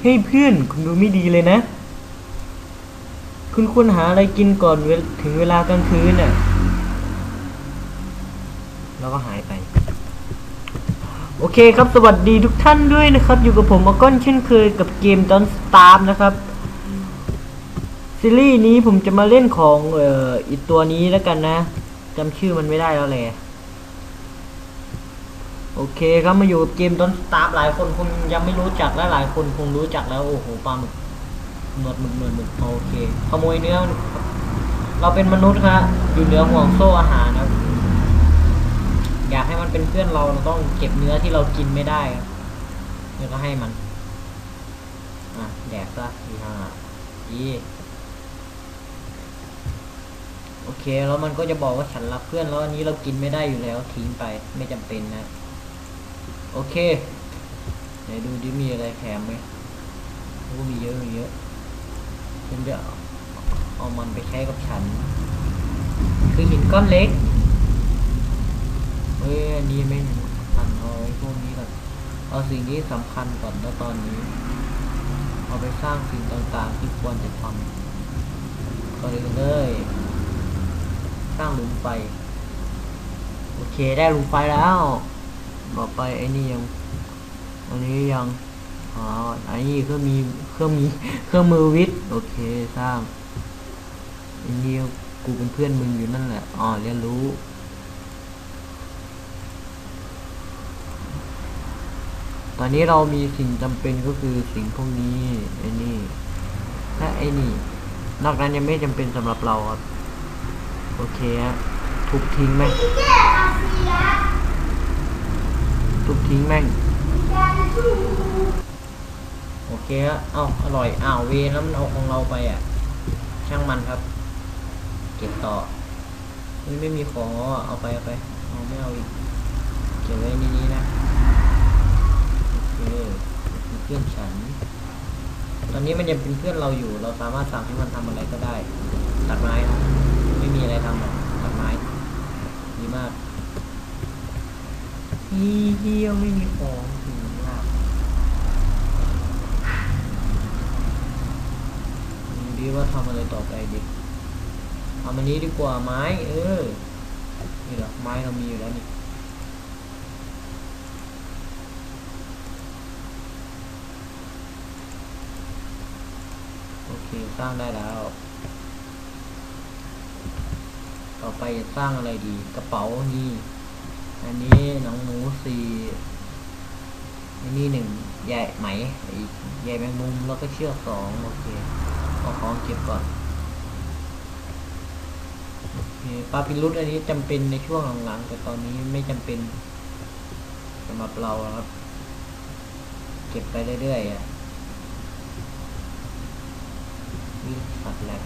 เฮ้ยเพื่อนคุณดูไม่ดีเลยนะ คุณควรหาอะไรกินก่อนถึงเวลากลางคืนน่ะ แล้วก็หายไป โอเคครับสวัสดีทุกท่านด้วยนะครับ อยู่กับผมมาก้อนเช่นเคยกับเกม Don't Starve นะครับ ซีรีส์นี้ผมจะมาเล่นของเอ่ออีกตัวนี้แล้วกันนะจำชื่อมันไม่ได้แล้วแหละ โอเคครับมาอยู่เกม Don't Starve หลายคนคงยังไม่รู้จักและหลายคนคงรู้จักแล้วโอ้โหปลาหมึกหนวดหมึกหนวดหมึกโอเคขโมยเนื้อเราเป็นมนุษย์ฮะอยู่เหนือห่วงโซ่อาหารนะครับอยากให้มันเป็นเพื่อนเราเราต้องเก็บเนื้อที่เรากินไม่ได้ครับแล้วก็ให้มันอะแดกซะอีห่าอีโอเคแล้วมันก็จะบอกว่าฉันรักเพื่อนแล้วอันนี้เรากินไม่ได้อยู่แล้วทิ้งไปไม่จำเป็นนะ โอเคไหนดูดิมีอะไรแถมไหมโอ้มีเยอะมีเยอะฉันจะเอาเอามันไปใช้กับฉัน คือหินก้อนเล็กเฮ้ยอันนี้ไม่สำคัญเอาไว้พวกนี้ก่อนเอาสิ่งที่สำคัญก่อนแล้วตอนนี้ เอาไปสร้างสิ่งต่างๆที่ควรจะทำก็เลยเลยสร้างหลุมไฟ โอเคได้หลุมไฟแล้ว ต่อไปไอ้นี่ยัง อันนี้ยัง อ๋อ อันนี้เครื่องมีเครื่องมีเครื่องมือวิทย์ โอเคสร้างอันนี้กูเป็นเพื่อนมึงอยู่นั่นแหละ อ๋อ เรียนรู้ตอนนี้เรามีสิ่งจำเป็นก็คือสิ่งพวกนี้ไอ้นี่และไอ้นี่นอกนั้นยังไม่จำเป็นสำหรับเราครับ โอเคฮะทุบทิ้งไหม ทุบทิ้งแม่ง โอเคฮะเอาอร่อยอ้าวเวแล้วมันเอาของเราไปอะ ช่างมันครับ เก็บต่อนี่ไม่มีของอเอาไปเอาไปเอาไม่เอาอีกเก็บไว้ในนี้นะโอเคเพื่อนฉัน ตอนนี้มันยังเป็นเพื่อนเราอยู่ เราสามารถสั่งให้มันทำอะไรก็ได้ ตัดไม้นะไม่มีอะไรทำหรอกตัดไม้ดีมาก ฮีเฮียวไม่มีของถึงมาดูดีว่าทำอะไรต่อไปดีทำอันนี้ดีกว่าไม้ เออ นี่หรอไม้เรามีอยู่แล้วนี่โอเคสร้างได้แล้ว ต่อไปจะสร้างอะไรดี กระเป๋านี่ อันนี้หนังหมูสี่อันนี้หนึ่งใหญ่ไหมอีกใหญ่แมงมุมแล้วก็เชือกสองโอเคเอาของเก็บก่อนปลาพิรุษอันนี้จำเป็นในช่วงหลังๆแต่ตอนนี้ไม่จำเป็นสำหรับเราครับ เก็บไปเรื่อยๆอะวิสัตว์แลบ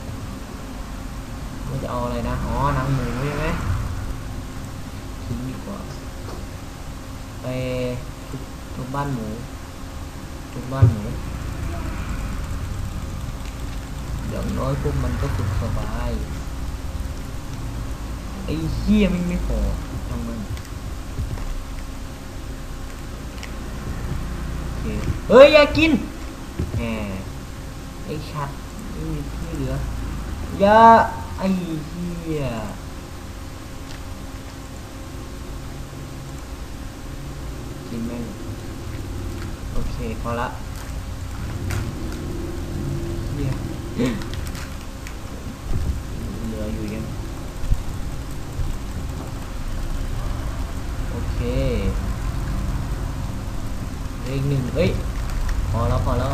มันจะเอาอะไรนะ อ๋อหนังหมูใช่ไหม ทิ้งดีกว่า ไปทุบทุบบ้านหมูทุบบ้านหมูอย่างน้อยพวกมันก็สุขสบาย ไอ้เหี้ยไม่ไม่พอทำมันเคเฮ้ย อย่ากินแหมไอ้ชัดไม่มีที่เหลืออย่าไอ้เหี้ยินแม่งโอเคพอละเหี้ยเหลืออยู่ยังโอเคเลืออีกหนึ่งเอ้ยพอแล้วพอแล้ว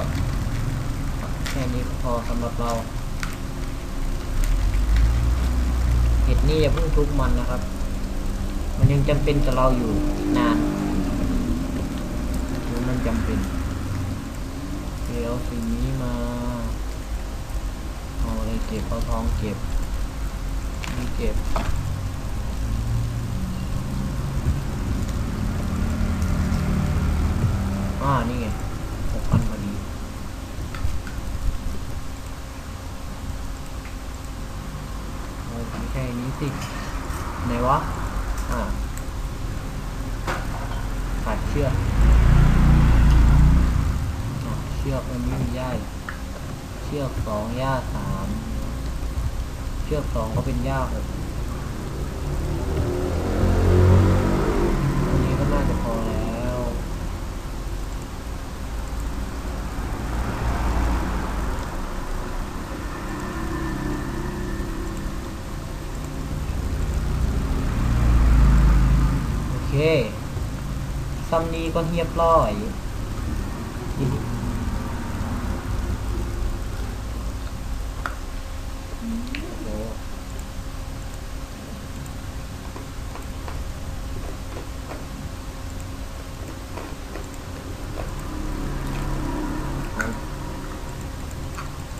แค่นี้พอสำหรับเราเห็ดนี่อย่าเพิ่งทุบมันนะครับ มันยังจำเป็นกับเราอยู่อีกนาน เป็นเดี๋ยวสิ่งนี้มาเอาอะไรเก็บเอาทองเก็บนี่เก็บอ่านี่ไงหกพันพอดีโอ้ไม่ใช่นี้สิไหนวะ อ่าขาดเชือกอะ เชือกมันไม่มีหญ้าอีกเชือกสองหญ้าสามเชือกสองก็เป็นหญ้าหกอันนี้ก็น่าจะพอแล้วโอเคซัมนี้ก็เรียบร้อยโอ้โห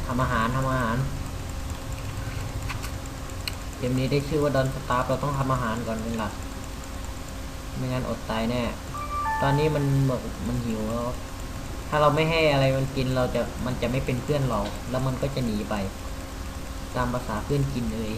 ทำอาหารทำอาหารเกมนี้ได้ชื่อว่าดอนสตาร์เราต้องทำอาหารก่อนเป็นหลักไม่งั้นอดตายแน่ ตอนนี้มันแบบมันหิวแล้ว ถ้าเราไม่ให้อะไรมันกินเราจะมันจะไม่เป็นเพื่อนเรา แล้วมันก็จะหนีไป ตามภาษาเพื่อนกินเลย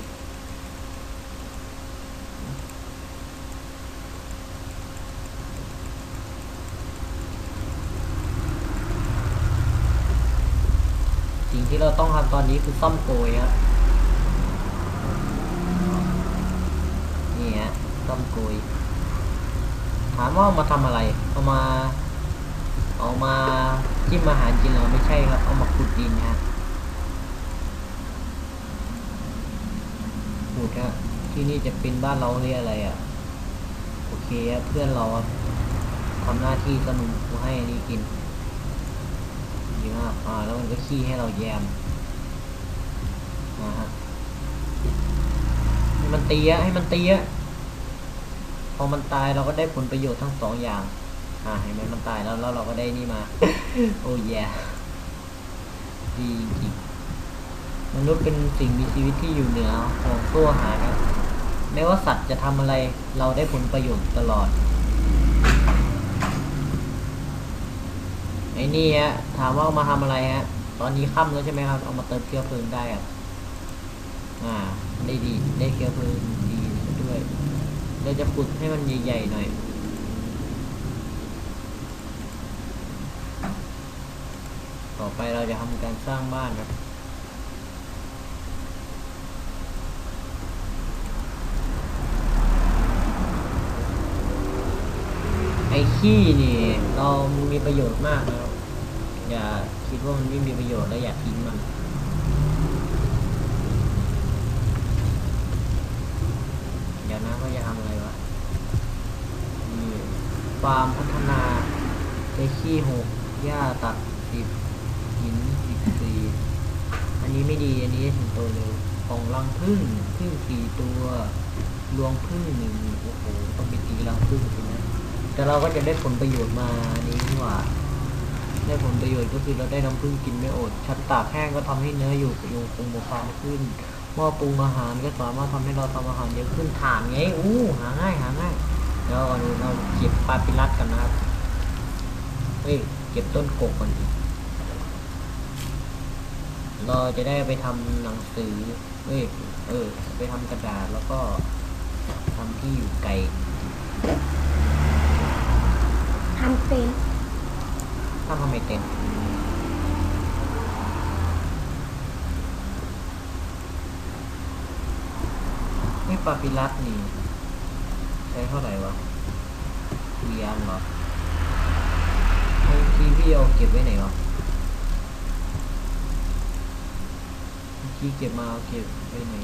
สิ่ง ที่เราต้องทำตอนนี้คือซ่อมโกยครับนี่ฮะซ่อมโกยถามว่าเอามาทำอะไร เอามา เอามาจิ้มอาหารกินเราไม่ใช่ครับ เอามาขุดดินฮะขุดฮะที่นี่จะเป็นบ้านเราเรียกอะไรอะ โอเคเพื่อนเราครับทำหน้าที่สนุกกูให้อันนี้กิน ดีมากอ่าแล้วมันก็ขี้ให้เราแยมนะฮะให้มันตีอะให้มันตีอะพอมันตายเราก็ได้ผลประโยชน์ทั้งสองอย่าง อ่าเห็นไหมมันตายแล้วแล้วเราก็ได้นี่มา โอ้ยแย่ดีจริงมนุษย์เป็นสิ่งมีชีวิตที่อยู่เหนือของโซ่อาหาครับไม่ว่าสัตว์จะทำอะไรเราได้ผลประโยชน์ตลอด ไอ้นี่ฮะถามว่ามาทำอะไรฮะตอนนี้ค่ำแล้วใช่ไหมครับเอามาเติมเชื้อเพลิงได้ครับอ่าได้ดีได้เชื้อเพลิงดีด้วยเราจะขุดให้มันใหญ่ๆหน่อยต่อไปเราจะทำการสร้างบ้านครับ ไอ้ ขี้นี่เรามีประโยชน์มากนะครับ อย่าคิดว่ามันไม่มีประโยชน์แล้วอย่าทิ้งมันเดี๋ยวนะว่าจะทำอะไรวะนี่ฟาร์มพัฒนาเจขี้หกหญ้าตัดสิบหินสิบสี่อันนี้ไม่ดีอันนี้ถึงโตเร็วของรังพึ่งพึ่งสี่ตัวรวงพึ่งหนึ่งโอ้โหต้องไปตีรังพึ่งสิน แต่เราก็จะได้ผลประโยชน์มาอันนี้นี่หว่า ได้ผลประโยชน์ก็คือเราได้น้ำผึ้งกินไม่อด ชั้นตากแห้งก็ทำให้เนื้ออยู่อยู่คงมีความขึ้น หม้อปรุงอาหารก็สามารถทำให้เราทำอาหารเยอะขึ้นฐานไง อู้หาง่ายหาง่ายเดี๋ยวก่อนอื่นเราเก็บปาปิรัสกันนะครับ เฮ้ย เก็บต้นกกก่อนดิเราจะได้ไปทำหนังสือ เฮ้ย เออ ไปทำกระดาษแล้วก็ทำที่อยู่ไกล ทำเป็นถ้าทำไม่เต็มนี่ปาปิรัสนี่ ใช้เท่าไหร่วะเรียนเหรอไอที่พี่เอาเก็บไว้ไหนวะที่เก็บมาเอาเก็บไว้ไหน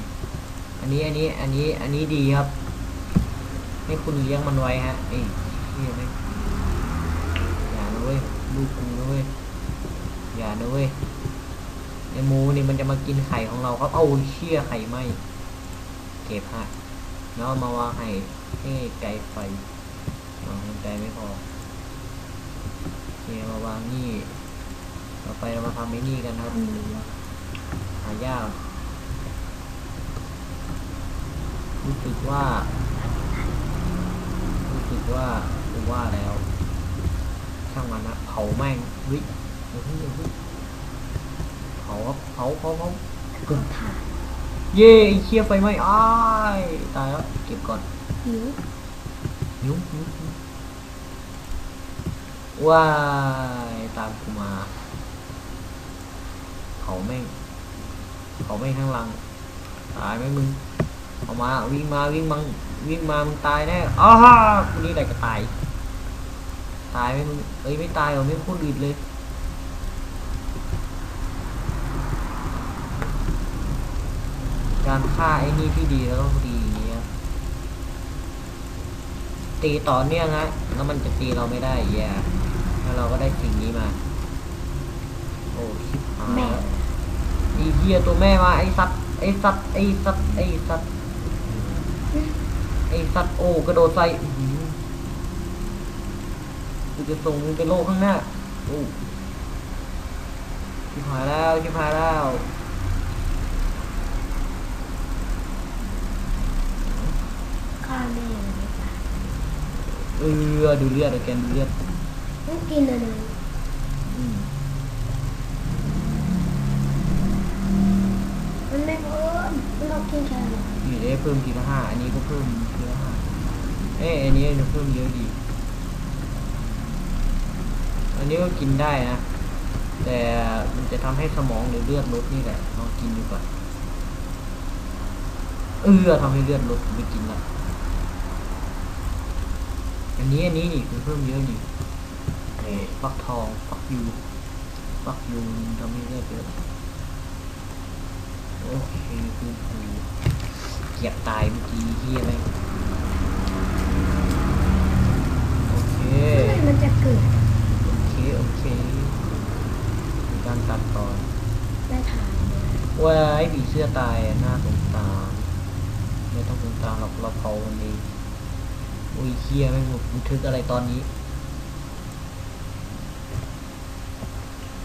อันนี้อันนี้อันนี้อันนี้ดีครับ ให้คุณเลี้ยงมันไว้ฮะเอ้ยเชี่ยไม่ ว้ยลูกกูนะเว้ยอย่านะเว้ยไอหมูนี่มันจะมากินไข่ของเราครับ เอาเชี่ยไข่ไหมเก็บฮะแล้วมาวางให้ให้ไกลไฟเอาให้ไกลไม่พอโอเคมาวางนี่ต่อไปเรามาทำไอ้นี่กันครับทำเนื้อหายากรู้สึกว่ารู้สึกว่ากูว่าแล้ว ช่างมันนะเผาแม่งเฮ้ยเฮ้ยเฮ้ยเผาครับเผาเผาเผากดถ่านเย่ไอ้เคียไฟไหม้อ้ายตายแล้วเก็บก่อนหิวยุ้งยุ้งยุ้งว้ายตามกูมาาแม่งเผาแม่งทั้งรังตายไหมมึงออกมาวิ่งมาวิ่งมังวิ่งมามึงตายแน่อ้าวคนนี้ได้ก็ตาย ตายไหมมึงเอ้ยไม่ตายหรอไม่พูดอืดเลยการฆ่าไอ้นี่ที่ดีแล้วต้องดีอย่างเงี้ยตีต่อเนื่องฮะแล้วมันจะตีเราไม่ได้แย่แล้วเราก็ได้สิ่งนี้มา โอ้ชิบหายแม่แล้วไอ้เหี้ยตัวแม่มาไอ้สัตว์ไอ้สัตว์ไอ้สัตว์ไอ้สัตว์ไอ้สัตว์โอ้กระโดดใส่อื้อหือ กูจะส่งมึงไปโลกข้างหน้าโอ้ชิบหายแล้วชิบหายแล้วข้าแม่เลยจ้ะเออดูเลือดอะแกนดูเลือดต้องกินอะไรอืมมันไม่เพิ่มเรากินแค่ไหนนี่ได้เพิ่มทีละห้าอันนี้ก็เพิ่มทีละห้าเอ้ยอันนี้จะเพิ่มเยอะดี อันนี้ก็กินได้นะ แต่มันจะทำให้สมองหรือเลือดลดนี่แหละลองกินดูก่อนเออทำให้เลือดลดไม่กินละอันนี้อันนี้นี่คือเพิ่มเยอะดีเอ้ฟักทองฟักยูฟักยูทำให้เลือดเยอะโอเคคือคือเกียบตายเมื่อกี้เฮียไหมโอเคมันจะเกิด โอเค โอเคมีการตัดต่อ ได้ทานเลย ว่าไอ้ผีเสื้อตายน่าสงสารไม่ต้องสงสารหรอกเราเผามันเองอุ้ยเคียไม่งบันทึกอะไรตอนนี้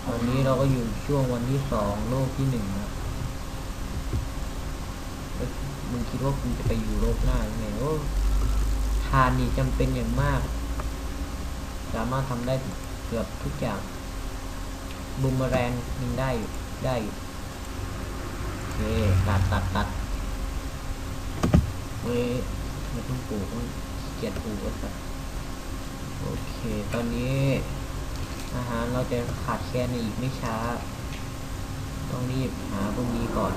ตอนนี้เราก็อยู่ช่วงวันที่สองโลกที่หนึ่งนะมึงคิดว่ากูจะไปอยู่โลกหน้ายังไงโอ้ทานนี่จำเป็นอย่างมาก สามารถทำได้เกือบทุกอย่างบูมแรงยิงได้อยู่ได้อยู่ เคตัดตัดตัดเว้ยไม่ต้องปลูกเกียดปลูกแล้วสัดโอเค ตอนนี้อาหารเราจะขาดแคลนในอีกไม่ช้า ต้องรีบหาพวกนี้ก่อน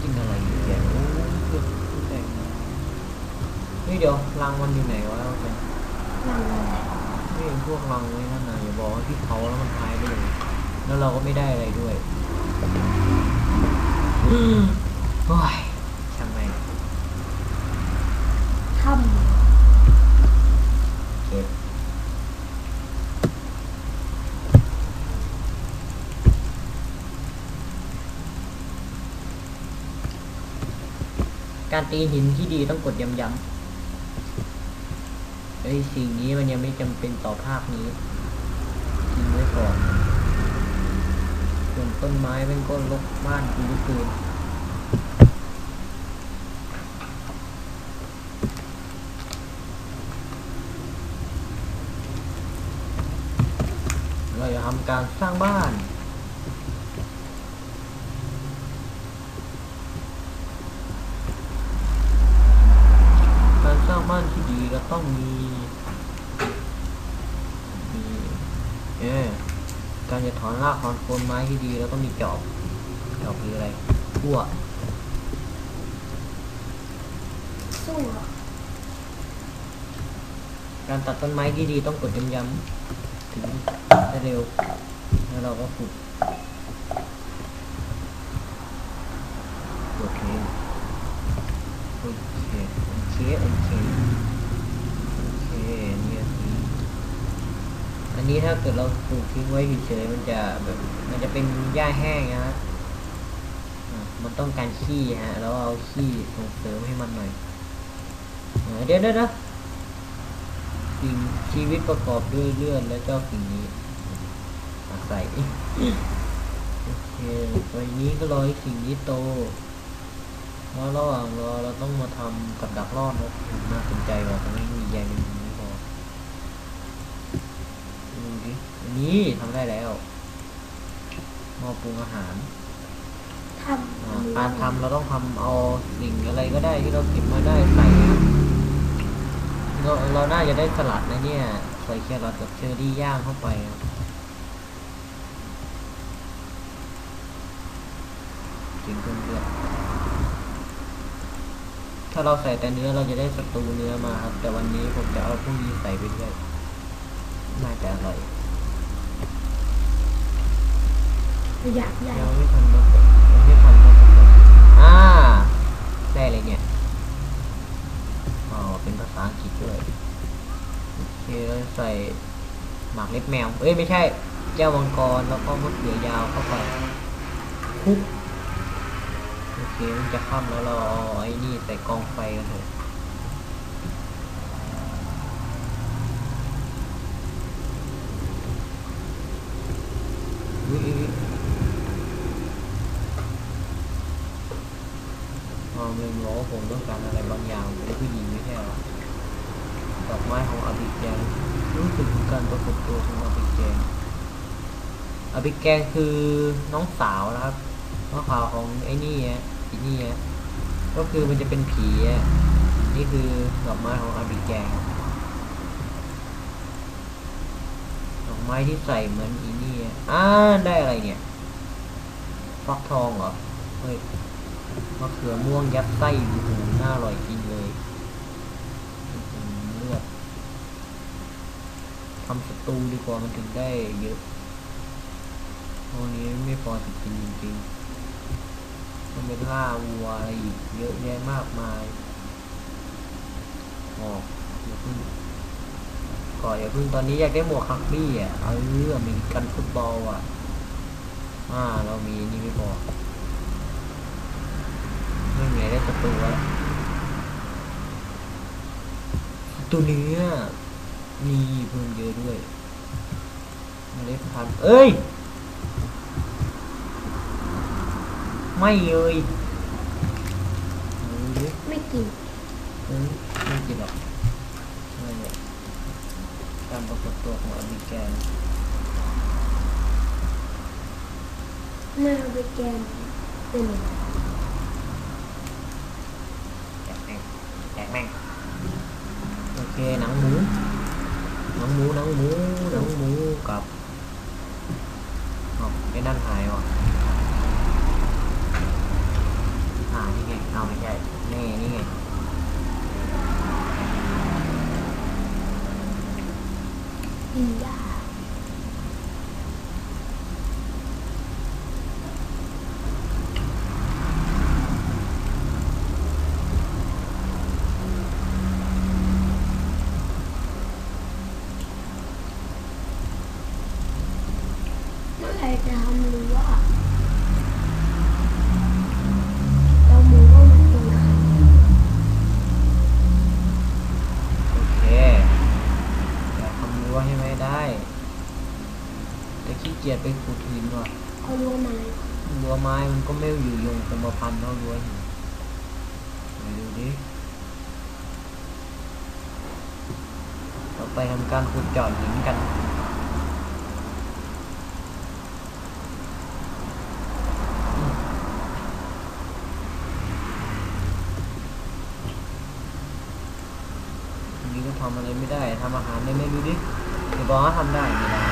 กินอะไรอยู่แกโอ้ยเกือบแต่งเฮ้ยเดี๋ยวรังมันอยู่ไหนวะเราเนี่ย รังอะไร นี่พวกรังไว้นั่นน่ะอย่าบอกว่าที่เขาแล้วมันหายไปเลย แล้วเราก็ไม่ได้อะไรด้วย อืมโอ้ยช่างแม่ง ท เก็บ การตีหินที่ดีต้องกดย้ำๆเอ้ยสิ่งนี้มันยังไม่จำเป็นต่อภาคนี้ทิ้งไว้ก่อนส่วนต้นไม้เป็นก็ลกบ้านกูเหลืนเราจะทำการสร้างบ้าน การสร้างบ้านที่ดีเรา ต้องมี มีเออการจะถอนรากถอนโคนไม้ที่ดีเราต้องมีจอบ จอบคืออะไรขั้วำสู้เหรอการตัดต้นไม้ที่ดีต้องกดย้ำๆถึงได้เร็ว แล้วเราก็ฝึกโอเค โอเค โอเค โอเค โอเคเนี่ยสิ อันนี้ถ้าเกิดเราปลูกทิ้งไว้เฉยๆมันจะแบบมันจะเป็นหญ้าแห้งนะฮะมันต้องการขี้ฮะแล้วเอาขี้ส่งเสริมให้มันหน่อยเออเดี๋ยวเดี๋ยวสิ่งชีวิตประกอบด้วยเลือดและเจ้าสิ่งนี้อาศัยโอเควันนี้ก็รอให้สิ่งนี้โตแล้วระหว่างรอเราต้องมาทำกับดักรอดนะน่าสนใจว่ะแต่ไม่มีใยเป็นไม่พอ ดูดิอันนี้ทำได้แล้วหม้อปรุงอาหารทอ่าำการทำเราต้องทำเอาสิ่งอะไรก็ได้ที่เราเก็บมาได้ใส่นเราเราน่าจะได้สลัดนะเนี่ย ใส่แครอทกับเชอร์รี่ย่างเข้าไปครับกินเพื่อนเพื่อนถ้าเราใส่แต่เนื้อเราจะได้สตูเนื้อมาครับ แต่วันนี้ผมจะเอาพวกนี้ใส่ไปด้วย น่าจะอร่อยอยากใหญ่ยังไม่ทันมาผสมยังไม่ทันมาผสมอ่าได้เลยเนี่ยอ๋อเป็นภาษาอังกฤษด้วยโอเคเราใส่หมากเล็บแมวเอ้ยไม่ใช่แก้วมังกรแล้วก็มะเขือยาวเข้าไปคลุกโอเคมันจะค่ำแล้วเราเอาไอ้นี่ใส่กองไฟกันเถอะอุ๊ยอุ๊ยอุ๊ย อ๋อลืมบอกว่าผมต้องการอะไรบางอย่างเป็นผู้หญิงไม่ใช่หรอดอกไม้ของอาบิเกลรู้สึกถึงการประกบตัวของอาบิเกลอาบิเกลคือน้องสาวนะครับน้องสาวของไอ้นี่ฮะไอ้นี่ฮะก็คือมันจะเป็นผีอะนี่คือดอกไม้ของอาบิเกลดอกไม้ที่ใส่เหมือนอีนี่อะอ่าได้อะไรเนี่ยฟักทองเหรอเฮ้ย มะเขือม่วงยัดไส้โอ้โหน่าอร่อยจริงเลยเลือดทำสตูดีกว่ามันถึงได้เยอะตรงนี้ไม่พอจะกินจริงๆมันเป็นล่าวัวอะไรอีกเยอะแยะมากมายออกอย่าพึ่งก่อนอย่าพึ่งตอนนี้อยากได้หมวกฮักบี้อะ เอาเรื่องมีกันฟุตบอลอะ อ่า เรามีนี่ไม่พอ ไม่มีได้สตูแล้วตัวเนื้อมีเพิ่มเยอะด้วยเมล็ดพันธุ์เอ้ย ไม่เลยเอาดิไม่กินเอ้ยไม่กินหรอกใช่เลยการปรากฏตัวของอบิแกนหน้าไปแกนเป็นยังไง แตกแม่งแตกแม่งโอเค หนังหมูหนังหมูหนังหมูหนังหมูกับอ๋อไอ้นั่นหายว่ะอ่านี่ไงเอาไม่ใช่นี่นี่ไง กินยา เมื่อไหรจะทำรู้ว่าเราหมูก็มันกินไข่ โอเคอยากทำรั้วให้ไหมได้ แต่ขี้เกียจไปขุดหินว่ะ เอารั้วไม้ รั้วไม้มันก็ไม่อยู่ยงคงมาพันเท่ารั้วหินไปดูดิ เราไปทำ การขุดเจาะหินกันอันนี้ก็ทำอะไรไม่ได้ทำอาหารได้ไหมดูดิเดี๋ยวบอกว่าทำได้ไม่ได้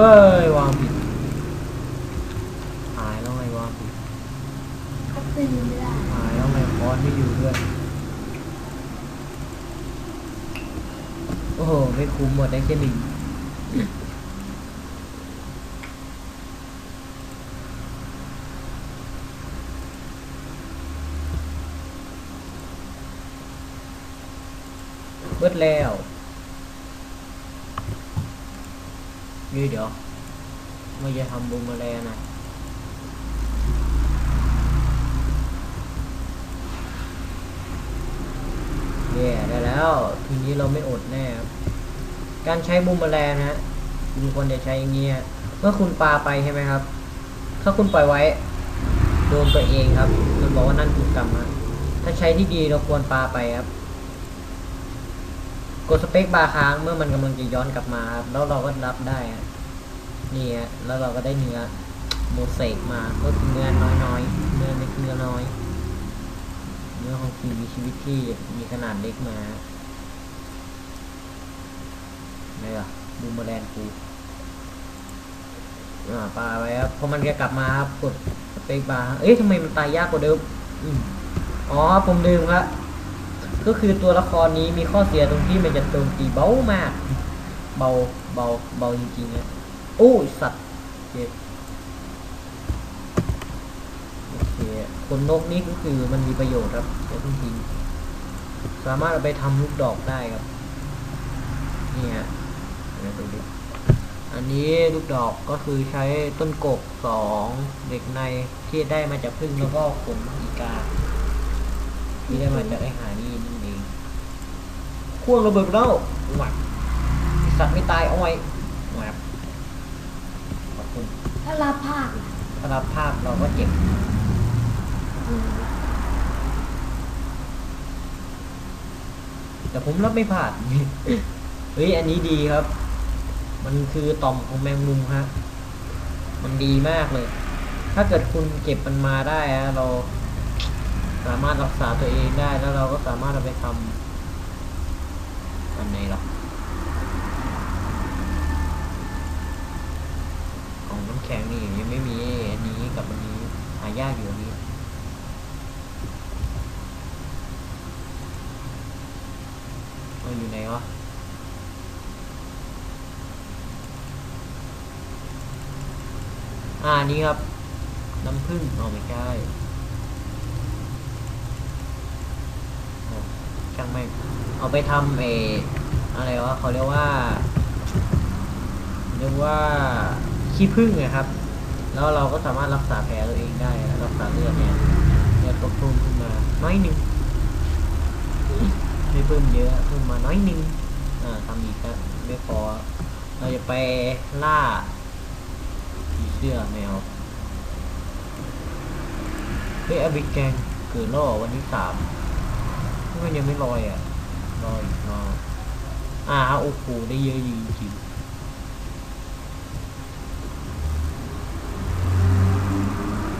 เอ้ยวางผิดหายแล้วไงวางผิดก็ตื่นไม่ได้หายแล้วไงคอนไม่อยู่ด้วยโอ้โหไม่คุ้มหมดได้แค่หนึ่งเบิดแล้ว นี่เดี๋ยวไม่จะทำบูมแมลงนะเย่ได้แล้ว ทีนี้เราไม่อดแน่ครับการใช้บูมมอแรงนะคุณควรจะใช้อย่างเงี้ยเมื่อคุณปาไปใช่ไหมครับ ถ้าคุณปล่อยไว้โดนตัวเองครับมันบอกว่านั่นคือกรรมฮะถ้าใช้ที่ดีเราควรปาไปครับ กดสเปคบาร์ค้างเมื่อมันกำลังจะย้อนกลับมาครับแล้วเราก็รับได้นี่ฮะแล้วเราก็ได้เนื้อโมเสกมาก็คือเนื้อน้อยๆเนื้อเล็กเนื้อน้อยเนื้อของสิ่งมีชีวิตที่มีขนาดเล็กมาไหนล่ะบูมเมอแลนกูอ่าปลาไว้ครับพอมันจะกลับมาครับกดสเปคบาร์เอ้ยทำไมมันตายยากกว่าเดิมอืมอ๋อผมลืมครับ ก็คือตัวละครนี้มีข้อเสียตรงที่มันจะโจมตีเบามาก เบาเบาเบาจริงๆนะโอ้สัตว์เจ็บโอเคขนนกนี่ก็คือมันมีประโยชน์ครับเดี๋ยวเพิ่งทิ้งสามารถเอาไปทำลูกดอกได้ครับนี่ฮะดูดิอันนี้ลูกดอกก็คือใช้ต้นกกสองเด็กในที่ได้มาจากพึ่งแล้วก็ขนอีกา ที่ได้มาจากไอหานี่นั่นเองข่วงระเบิดแล้วหวัดไอ้สัตว์ไม่ตายเอาไว้หวัดขอบคุณถ้ารับภาคนะสำหรับภาพเราก็เจ็บอืมแต่ผมรับไม่ผ่าน เฮ้ย อันนี้ดีครับ มันคือต่อมของแมงมุมฮะ มันดีมากเลย ถ้าเกิดคุณเก็บมันมาได้ฮะเรา สามารถรักษาตัวเองได้แล้วเราก็สามารถเอาไปทำอันไหนหรอของน้ำแข็งนี่ยังไม่มีอันนี้กับอันนี้หายากอยู่อันนี้มันอยู่ไหนวะอ่านี่ครับ น้ำผึ้งเอาไม่ใช่โอ้ ช่างไม่เอาไปทำเออะไรวะเขาเรียกว่าเรียกว่าขี้ผึ้งนะครับ แล้วเราก็สามารถรักษาแผลตัวเองได้รักษาเลือดเนี่ยเลือดก็เพิ่มขึ้นมาน้อยหนึ่งไม่เพิ่มเยอะเพิ่มมาน้อยหนึงอ่าทำอีกก็ไม่พอ เราจะไปล่าผีเสื้อแมวเฮ้ยอบิแกงเกิดล่อวันที่สาม ทำไมยังไม่ลอยอะลอยรออ่าโอ้โหได้เยอะจริงๆ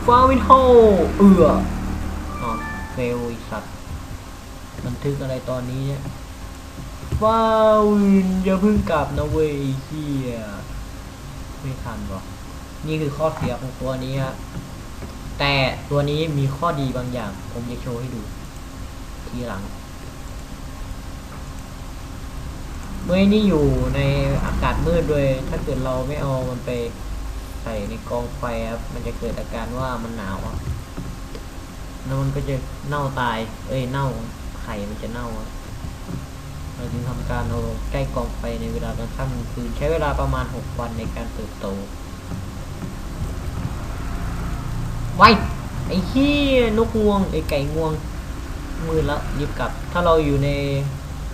ฟาวินโฮเอืออ๋อเฟลอีสัตว์บันทึกอะไรตอนนี้เนี่ยว้าวอย่าเพิ่งกลับนะเว้ยไอ้เฮียไม่ทันหรอนี่คือข้อเสียของตัวนี้ฮะแต่ตัวนี้มีข้อดีบางอย่าง ผมจะโชว์ให้ดู ทีหลัง เมื่อนี่อยู่ในอากาศมืดด้วย ถ้าเกิดเราไม่เอามันไปใส่ในกองไฟครับ มันจะเกิดอาการว่ามันหนาวอะแล้วมันก็จะเน่าตาย เอ้ยเน่าไข่มันจะเน่าเราจึงทำการเอาใกล้กองไฟในเวลากลางค่ำกลางคืนใช้เวลาประมาณ 6 วันในการเติบโตไว้ไอ้ขี้ยนกงวงไอ้ไก่งวง มืดแล้วรีบกลับ ถ้าเราอยู่ใน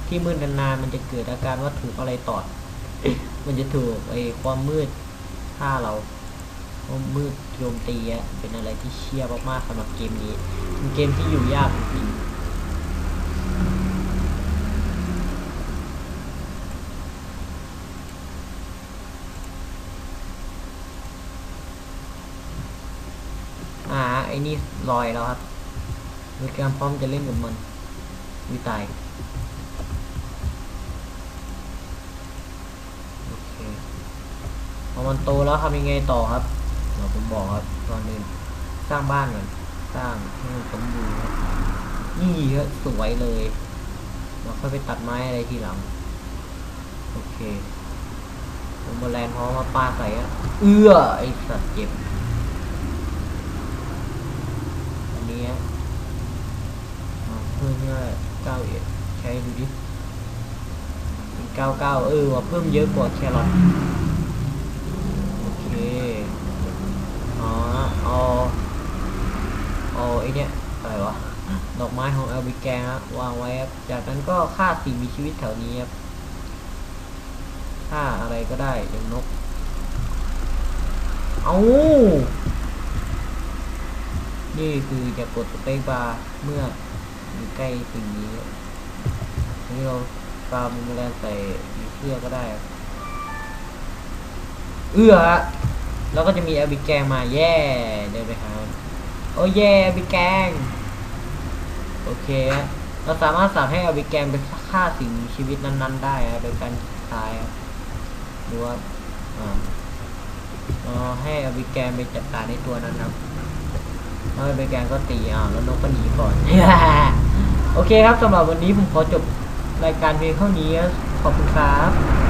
ที่มืดนานๆมันจะเกิดอาการว่าถูกอะไรตอด มันจะถูกไอ้ความมืดฆ่าเราความมืดโจมตีอะเป็นอะไรที่เชี่ยมากๆสำหรับเกมนี้เป็นเกมที่อยู่ยากจริงๆอ่าไอ้นี่ลอยแล้วครับ มีการพร้อมจะเล่นกับมันวิตายโอเคพอมันโตแล้วทำยังไงต่อครับเดี๋ยวผมบอกครับตอนนี้สร้างบ้านก่อนสร้างให้มันสมบูรณ์นี่ก็สวยเลยเราค่อยไปตัดไม้อะไรทีหลัง โอเคผมมาแลนพร้อมมาปาใส่อะเอื้อไอสัตว์เจ็บอันนี้ เก้าเอ็ดใช้ดูดิเก้าเก้าเออว่าเพิ่มเยอะกว่าแครอทโอเคอ๋อเอาเอาไอเนี้ยอะไรวะดอกไม้ของเอลบิแกงครับวางไว้ครับจากนั้นก็ฆ่าสิ่งมีชีวิตแถวนี้ครับฆ่าอะไรก็ได้อย่างนกเอานี่คือจะกดสเปคบาร์เมื่อ อยู่ใกล้สิ่งนี้นี่เราปลามุมแมลงใส่ผีเสื้อก็ได้ เอื้อแล้วก็จะมีอบิแกงมาแย่เดินไปหามันโอ้แย่อบิแกง โอเคเราสามารถสั่งให้อบิแกงไปฆ่าสิ่งมีชีวิตนั้น ๆ ได้โดยการตายหรือว่าอให้อบิแกงไปจัดการในตัวนั้นครับแล้วอลบิแกงก็ตีอ้าวแล้วนกก็หนีก่อน โอเคครับสำหรับวันนี้ผมขอจบรายการเพียงเท่านี้ขอบคุณครับ